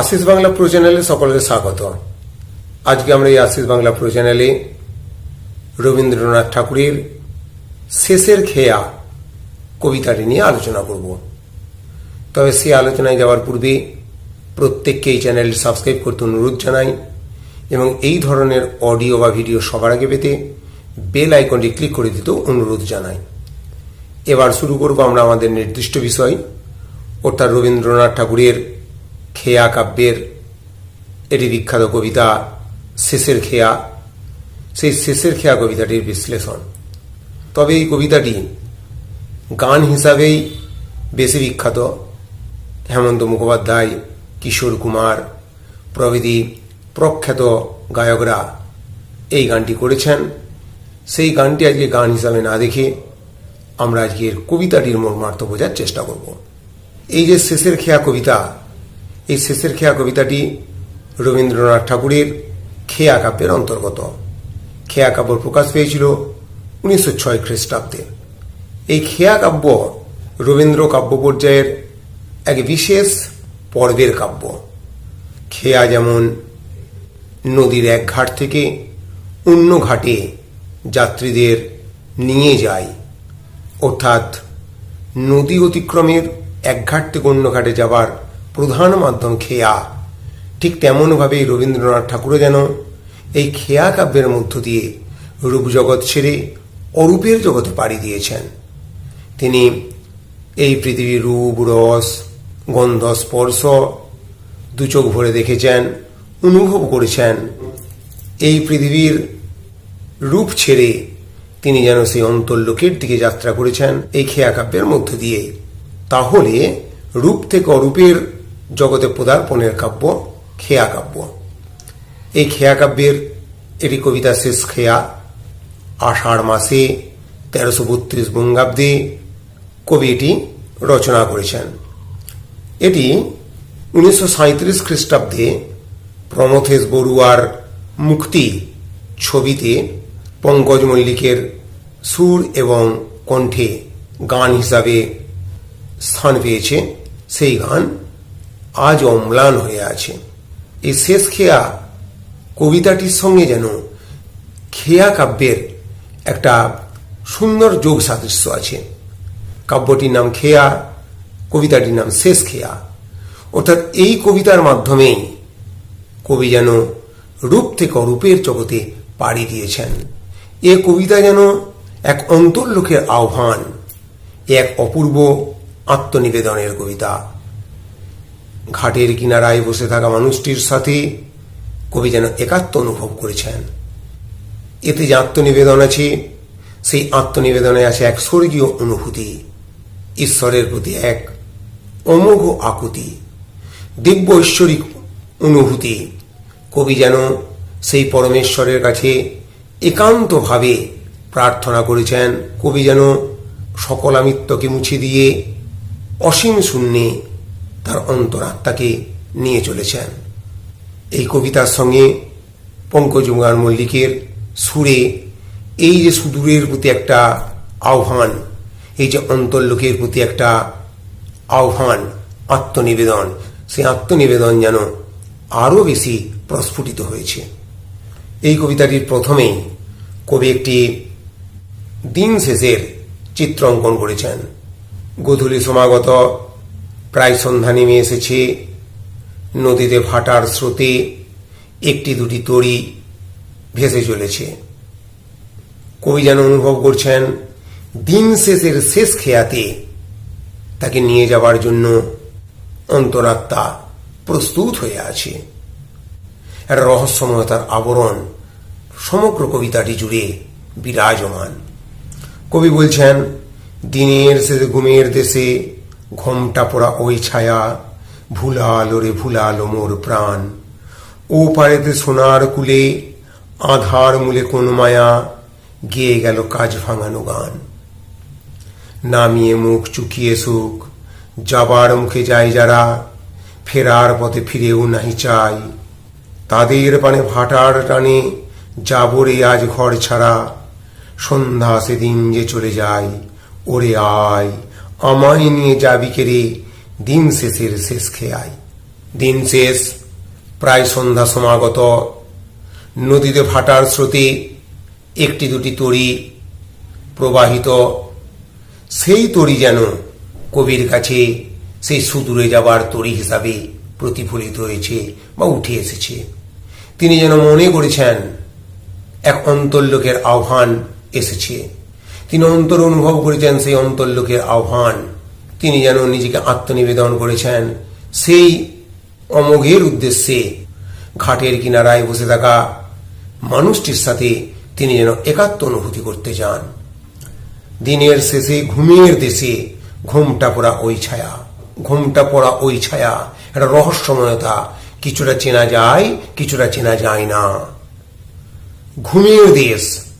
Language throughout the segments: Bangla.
আশিস বাংলা প্রো চ্যানেলে সকলকে স্বাগত। আজকে আমরা এই আশিস বাংলা প্রো চ্যানেলে রবীন্দ্রনাথ ঠাকুরের শেষের খেয়া কবিতাটি নিয়ে আলোচনা করব। তবে সেই আলোচনায় যাওয়ার পূর্বে প্রত্যেককে এই চ্যানেলটি সাবস্ক্রাইব করতে অনুরোধ জানাই এবং এই ধরনের অডিও বা ভিডিও সবার আগে পেতে বেল আইকনটি ক্লিক করে দিতেও অনুরোধ জানাই। এবার শুরু করব আমরা আমাদের নির্দিষ্ট বিষয়, অর্থাৎ রবীন্দ্রনাথ ঠাকুরের খেয়া কাব্যের এটি বিখ্যাত কবিতা শেষের খেয়া। সেই শেষের খেয়া কবিতাটির বিশ্লেষণ। তবে এই কবিতাটি গান হিসাবেই বেশি বিখ্যাত। হেমন্ত মুখোপাধ্যায়, কিশোর কুমার প্রভৃতি প্রখ্যাত গায়করা এই গানটি করেছেন। সেই গানটি আজকে গান হিসাবে না দেখে আমরা আজকের কবিতাটির মর্মার্থ বোঝার চেষ্টা করব। এই যে শেষের খেয়া কবিতা এই শেষের খেয়া কবিতাটি রবীন্দ্রনাথ ঠাকুরের খেয়া কাব্যের অন্তর্গত। খেয়া কাব্য প্রকাশ পেয়েছিল উনিশশো ছয় খ্রিস্টাব্দে। এই খেয়া কাব্য রবীন্দ্র কাব্য পর্যায়ের এক বিশেষ পর্বের কাব্য। খেয়া যেমন নদীর এক ঘাট থেকে অন্য ঘাটে যাত্রীদের নিয়ে যায়, অর্থাৎ নদী অতিক্রমের এক ঘাট থেকে অন্য ঘাটে যাবার প্রধান মাধ্যম খেয়া। ঠিক তেমনভাবেই রবীন্দ্রনাথ ঠাকুরও যেন এই খেয়া কাব্যের মধ্য দিয়ে রূপ জগৎ ছেড়ে অরূপের জগতে পাড়ি দিয়েছেন। তিনি এই পৃথিবীর রূপ, রস, গন্ধ, স্পর্শ দু চোখ ভরে দেখেছেন, অনুভব করেছেন। এই পৃথিবীর রূপ ছেড়ে তিনি যেন সেই অন্তর্লোকের দিকে যাত্রা করেছেন এই খেয়া কাব্যের মধ্য দিয়ে। তাহলে রূপ থেকে অরূপের জগতে পদার্পণের কাব্য, খেয়া কাব্য। এই খেয়া কাব্যের এটি কবিতা শেষ খেয়া। আষাঢ় মাসে তেরোশো বত্রিশ বঙ্গাব্দে কবি এটি রচনা করেছেন। এটি উনিশশো সাঁত্রিশ খ্রিস্টাব্দে প্রমথেশ বড়ুয়ার মুক্তি ছবিতে পঙ্কজ মল্লিকের সুর এবং কণ্ঠে গান হিসাবে স্থান পেয়েছে। সেই গান আজ অম্লান হয়ে আছে এই শেষ খেয়া কবিতাটির সঙ্গে যেন খেয়া কাব্যের একটা সুন্দর যোগ সাদৃশ্য আছে। কাব্যটির নাম খেয়া, কবিতাটির নাম শেষ খেয়া। অর্থাৎ এই কবিতার মাধ্যমেই কবি যেন রূপ থেকে অরূপের জগতে পাড়ি দিয়েছেন। এ কবিতা যেন এক অন্তর্লোকের আহ্বান এক অপূর্ব আত্মনিবেদনের কবিতা। ঘাটের কিনারায় বসে থাকা মানুষটির সাথে কবি যেন একাত্ম অনুভব করেছেন। এতে যে আত্মনিবেদন আছে, সেই আত্মনিবেদনে আছে এক স্বর্গীয় অনুভূতি, ঈশ্বরের প্রতি এক অমোঘ আকুতি, দিব্য ঐশ্বরিক অনুভূতি। কবি যেন সেই পরমেশ্বরের কাছে একান্তভাবে প্রার্থনা করেছেন। কবি যেন সকল আমিত্বকে মুছে দিয়ে অসীম শূন্যে তার অন্তরাত্মাকে নিয়ে চলেছেন। এই কবিতার সঙ্গে পঙ্কজুঙ্গার মল্লিকের সুরে এই যে সুদূরের প্রতি একটা আহ্বান, এই যে অন্তর্লোকের প্রতি একটা আহ্বান, আত্মনিবেদন সেই আত্মনিবেদন যেন আরও বেশি প্রস্ফুটিত হয়েছে। এই কবিতাটির প্রথমেই কবি একটি দিন শেষের চিত্র অঙ্কন করেছেন। গধূলি সমাগত প্রায় সন্ধ্যা নেমে এসেছে। নদীতে ভাটার স্রোতে একটি দুটি তড়ি ভেসে চলেছে। কবি যেন অনুভব করছেন, দিন শেষের শেষ খেয়াতে তাকে নিয়ে যাওয়ার জন্য অন্তরাত্মা প্রস্তুত হয়ে আছে। রহস্যময়তার আবরণ সমগ্র কবিতাটি জুড়ে বিরাজমান। কবি বলছেন, দিনের শেষে ঘুমের দেশে ঘোমটা পড়া ওই ছায়া ভুলা ভুলালো রে ভুলালো মোর প্রাণ। ও পারেতে সোনার কুলে, আধার মূলে কোন মায়া, গেয়ে গেল কাজ ভাঙানো গান। নামিয়ে মুখ চুকিয়ে সুখ, যাবার মুখে যায় যারা, ফেরার পথে ফিরেও নাহি চাই। তাদের পানে ভাটার টানে যাবরে আজ ঘর ছাড়া, সন্ধ্যা সেদিন যে চলে যায়, ওরে আয়। আমায় নিয়ে যাবি কেরে দিন শেষের শেষ খেয়ায় দিন শেষ, প্রায় সন্ধ্যা সমাগত। নদীতে ভাটার স্রোতে একটি দুটি তরি প্রবাহিত। সেই তরি যেন কবির কাছে, সেই সুদূরে যাবার তরি হিসাবে প্রতিফলিত হয়েছে বা উঠে এসেছে। তিনি যেন মনে করেছেন, এক অন্তর্লোকের আহ্বান এসেছে। তিনি অন্তর অনুভব করেছেন সেই অন্তর্লোকের আহ্বান। তিনি যেন নিজেকে আত্মনিবেদন করেছেন সেই অমোঘের উদ্দেশ্যে। ঘাটের কিনারায় বসে থাকা মানুষটির সাথে তিনি যেন একাত্ম অনুভূতি করতে যান দিনের শেষে ঘুমের দেশে ঘুমটা পড়া ওই ছায়া। ঘুমটা পড়া ওই ছায়া, একটা রহস্যময়তা। কিছুটা চেনা যায়, কিছুটা চেনা যায় না। ঘুমের দেশ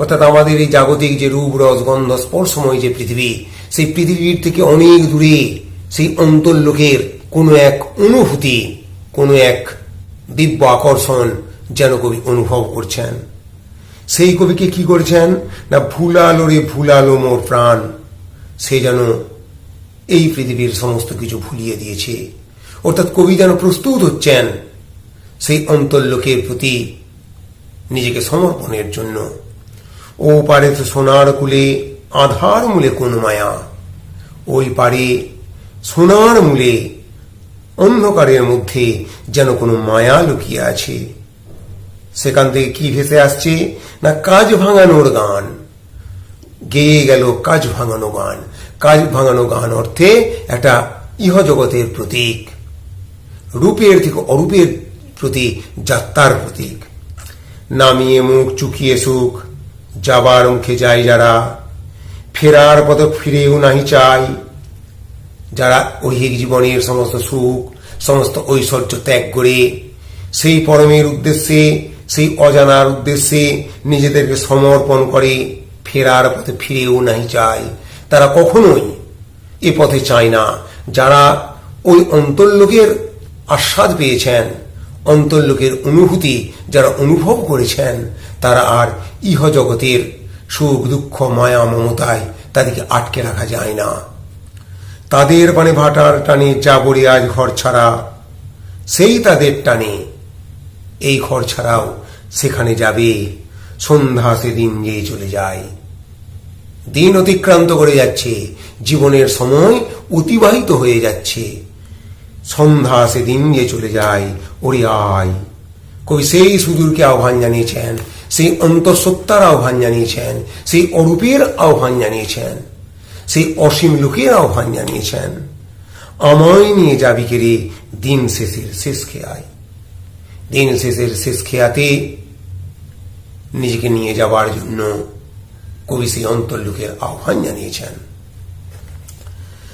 অর্থাৎ আমাদের এই জাগতিক যে রূপ, রস, গন্ধ, স্পর্শময় যে পৃথিবী, সেই পৃথিবীর থেকে অনেক দূরে, সেই অন্তর্লোকের কোনো এক অনুভূতি, কোনো এক দিব্য আকর্ষণ যেন কবি অনুভব করছেন। সেই কবিকে কি করছেন? না, ভুলালো রে, ভুলালো মোর প্রাণ, সে যেন এই পৃথিবীর সমস্ত কিছু ভুলিয়ে দিয়েছে। অর্থাৎ কবি যেন প্রস্তুত হচ্ছেন সেই অন্তর্লোকের প্রতি নিজেকে সমর্পণের জন্য। ও পারে তো সোনার কুলে আধার মূলে কোন মায়া। ওই পারে সোনার মূলে অন্ধকারের মধ্যে যেন কোনো মায়া লুকিয়ে আছে। সেখান থেকে কি ভেসে আসছে না কাজ ভাঙানোর গান? গেয়ে গেল কাজ ভাঙানো গান। কাজ ভাঙানো গান অর্থে একটা ইহজগতের প্রতীক। রূপের থেকে অরূপের প্রতি যাত্রার প্রতীক। নামিয়ে মুখ চুকিয়ে সুখ যাবার মুখে যায় যারা। ফেরার পথে ফিরেও নাহি চাই। যারা ঐহিক জীবনের সমস্ত সুখ, সমস্ত ঐশ্বর্য ত্যাগ করে, সেই পরমের উদ্দেশ্যে, সেই অজানার উদ্দেশ্যে নিজেদেরকে সমর্পণ করে, ফেরার পথে ফিরেও নাহি চায় তারা কখনোই এ পথে চায় না। যারা ওই অন্তর্লোকের আস্বাদ পেয়েছেন, অন্তর্লোকের অনুভূতি যারা অনুভব করেছেন তারা আর ইহ জগতের সুখ, দুঃখ, মায়া, মমতায় তাদেরকে আটকে রাখা যায় না। তাদের পানে ভাটার টানে যাবরে আজ ঘর ছাড়া, সেই তাদের টানে এই ঘর ছাড়াও সেখানে যাবে, সন্ধ্যা সেদিন যে চলে যায়। দিন অতিক্রান্ত করে যাচ্ছে, জীবনের সময় অতিবাহিত হয়ে যাচ্ছে। সন্ধ্যা সেদিন যে চলে যায়, ওরে আয়। কবি সেই সুদূরকে আহ্বান জানিয়েছেন সেই অন্তঃসত্ত্বার আহ্বান জানিয়েছেন, সেই অরূপের আহ্বান জানিয়েছেন, সেই অসীম লোকের আহ্বান জানিয়েছেন, আমায় নিয়ে যাবি কেরে দিন শেষের শেষ খেয়ায়। দিন শেষের শেষ খেয়াতে নিজেকে নিয়ে যাবার জন্য কবি সেই অন্তর্লোকের আহ্বান জানিয়েছেন।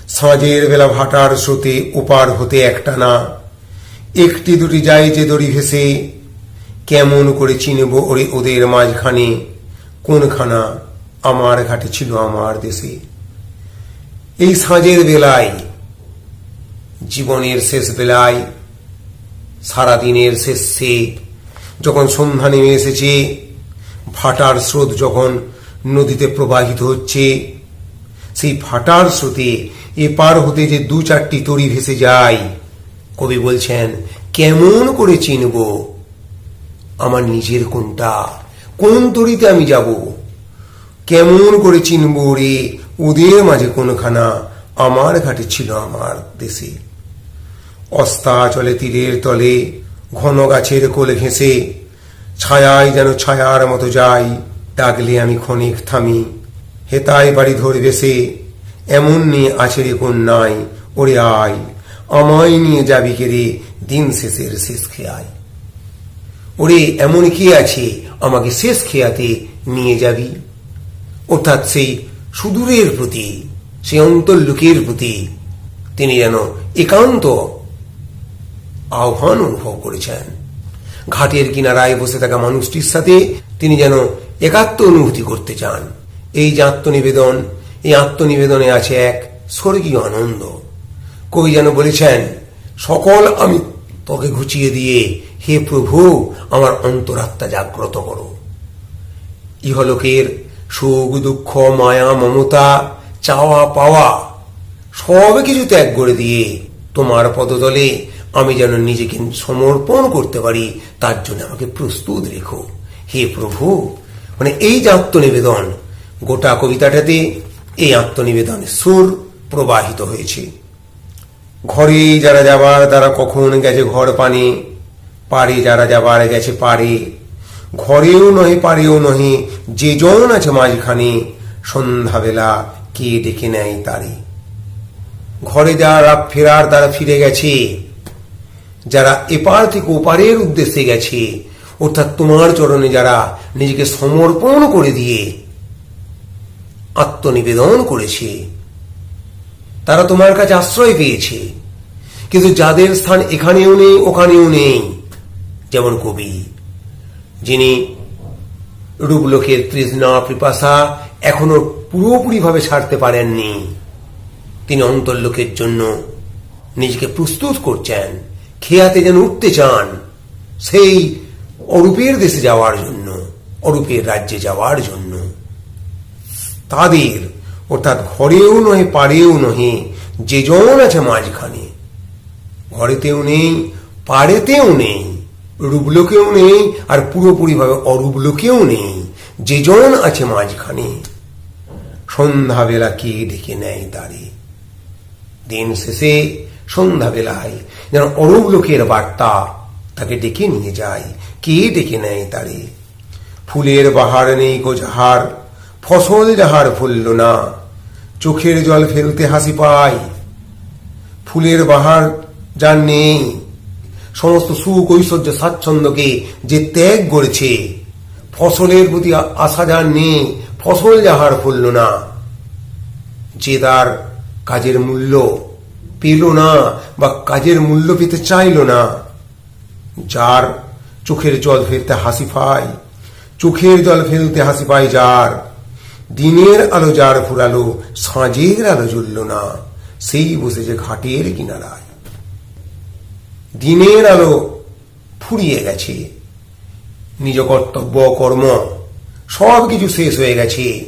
সাঁজের বেলা ভাটার স্রোতে ওপার হতে একটানা, একটি দুটি যায় যে দড়ি ভেসে কেমন করে চিনব ওরে ওদের মাঝখানে? কোনখানা? আমার ঘাটে ছিল আমার দেশে। এই সাঁঝের বেলায়, জীবনের শেষ বেলায়, সারাদিনের শেষে, যখন সন্ধ্যা নেমে এসেছে, ভাটার স্রোত যখন নদীতে প্রবাহিত হচ্ছে, সেই ফাটার স্রোতে এপার হতে যে দু চারটি তরি ভেসে যায়, কবি বলছেন, কেমন করে চিনব? আমার নিজের কোনটা? কোন তরিতে আমি যাব? কেমন করে চিনব রে? ওদের মাঝে কোনখানা? আমার ঘাটে ছিল আমার দেশে। অস্তা চলে তীরের তলে, ঘন গাছের কোলে ঘেঁষে, ছায়ায় যেন ছায়ার মতো যাই, ডাকলে আমি ক্ষণিক থামি। হেতায় বাড়ি ধরে বেসে এমন নিয়ে আছে রে কোন নাই ওরে আয়। আমায় নিয়ে যাবি কে রে? দিন শেষের শেষ খেয়ায়। ওরে, এমন কি আছে? আমাকে শেষ খেয়াতে নিয়ে যাবি। অর্থাৎ সেই সুদূরের প্রতি, সেই অন্তর্লোকের প্রতি তিনি যেন একান্ত আহ্বান অনুভব করেছেন। ঘাটের কিনারায় বসে থাকা মানুষটির সাথে তিনি যেন একাত্ম অনুভূতি করতে চান। এই যে আত্মনিবেদন, এই আত্মনিবেদনে আছে এক স্বর্গীয় আনন্দ। কবি যেন বলেছেন, সকল আমি তোকে ঘুচিয়ে দিয়ে, হে প্রভু আমার অন্তরাত্মা জাগ্রত করো। ইহলোকের সুখ, দুঃখ, মায়া, মমতা, চাওয়া, পাওয়া, সব কিছু ত্যাগ করে দিয়ে তোমার পদতলে আমি যেন নিজেকে সমর্পণ করতে পারি, তার জন্য আমাকে প্রস্তুত রেখো। হে প্রভু মানে এই যে আত্মনিবেদন, গোটা কবিতাটাতে এই আত্মনিবেদনের সুর প্রবাহিত হয়েছে। ঘরে যারা যাবার, তারা কখন গেছে ঘর পানি পারে যারা যা যাবার গেছে পারে ঘরেও নহে পারেও নহে, যে জন আছে মাঝখানে, সন্ধ্যাবেলা কে ডেকে নেয় তারে। ঘরে যারা ফেরার, তারা ফিরে গেছে। যারা এপার থেকে ওপারের উদ্দেশ্যে গেছে, অর্থাৎ তোমার চরণে যারা নিজেকে সমর্পণ করে দিয়ে আত্মনিবেদন করেছে, তারা তোমার কাছে আশ্রয় পেয়েছে। কিন্তু যাদের স্থান এখানেও নেই, ওখানেও নেই। যেমন কবি, যিনি রূপলোকের তৃষ্ণা, পিপাসা এখনও পুরোপুরিভাবে ছাড়তে পারেননি। তিনি অন্তর্লোকের জন্য নিজেকে প্রস্তুত করছেন, খেয়াতে যেন উঠতে চান সেই অরূপের দেশে যাওয়ার জন্য, অরূপের রাজ্যে যাওয়ার জন্য। তাদের অর্থাৎ ঘরেও নহে পারেও নহে, যে জন আছে মাঝখানে, ঘরেতেও নেই, পাড়েতেও নেই রূপলোকেও নেই আর পুরোপুরিভাবে অরূপলোকেও নেই। যে জন আছে মাঝখানে। সন্ধ্যাবেলা কে ডেকে নেয় তারে দিন শেষে সন্ধ্যাবেলায় যেন অরূপ লোকের বার্তা তাকে ডেকে নিয়ে যায়। কে ডেকে নেয় তারে? ফুলের বাহার নেই গো যাহার ফসল যাহার ফুলল না, চোখের জল ফেলতে হাসি পায়। ফুলের বাহার যার নেই সমস্ত সুখ ঐশ্বর্য স্বাচ্ছন্দ্যকে যে ত্যাগ করেছে, ফসলের প্রতি আশা যার নেই, ফসল যাহার ফুলল না। যে তার কাজের মূল্য পেল না বা কাজের মূল্য পেতে চাইল না, যার চোখের জল ফেলতে হাসি পায়, চোখের জল ফেলতে হাসি পায় যার, দিনের আলো যার ফুরালো, সাঁজের আলো জ্বলল না, সেই বসেছে ঘাটের কিনারায়। দিনের আলো ফুরিয়ে গেছে। নিজ কর্তব্য, কর্ম, সব কিছু শেষ হয়ে গেছে।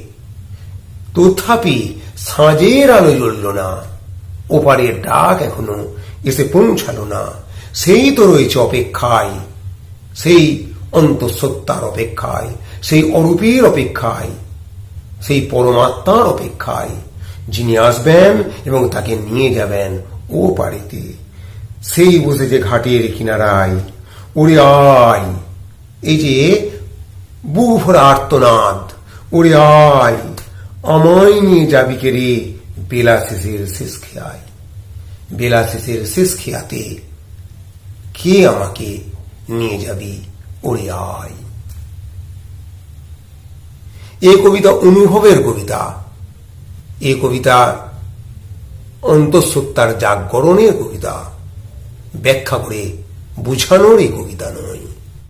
তথাপি সাঁজের আলো জ্বলল না। ওপারের ডাক এখনও এসে পৌঁছালো না। সেই তো রয়েছে অপেক্ষায়। সেই অন্তঃসত্ত্বার অপেক্ষায়। সেই অরূপের অপেক্ষায়। সেই পরমাত্মার অপেক্ষায়। যিনি আসবেন এবং তাকে নিয়ে যাবেন ও পাড়িতে সেই বসেছে ঘাটের কিনারায় ওরে আয়, এই যে বুক ভরা আর্তনাদ। ওরে আয়, আমায় নিয়ে যাবি কে রে বেলা শেষের শেষ খেয়ায়। বেলা শেষের শেষ খেয়াতে কে আমাকে নিয়ে যাবি? ওরে আয়। এ কবিতা অনুভবের কবিতা। এ কবিতা অন্তঃসত্ত্বার জাগরণের কবিতা। ব্যাখ্যা করে বোঝানোর এই কবিতা নয়।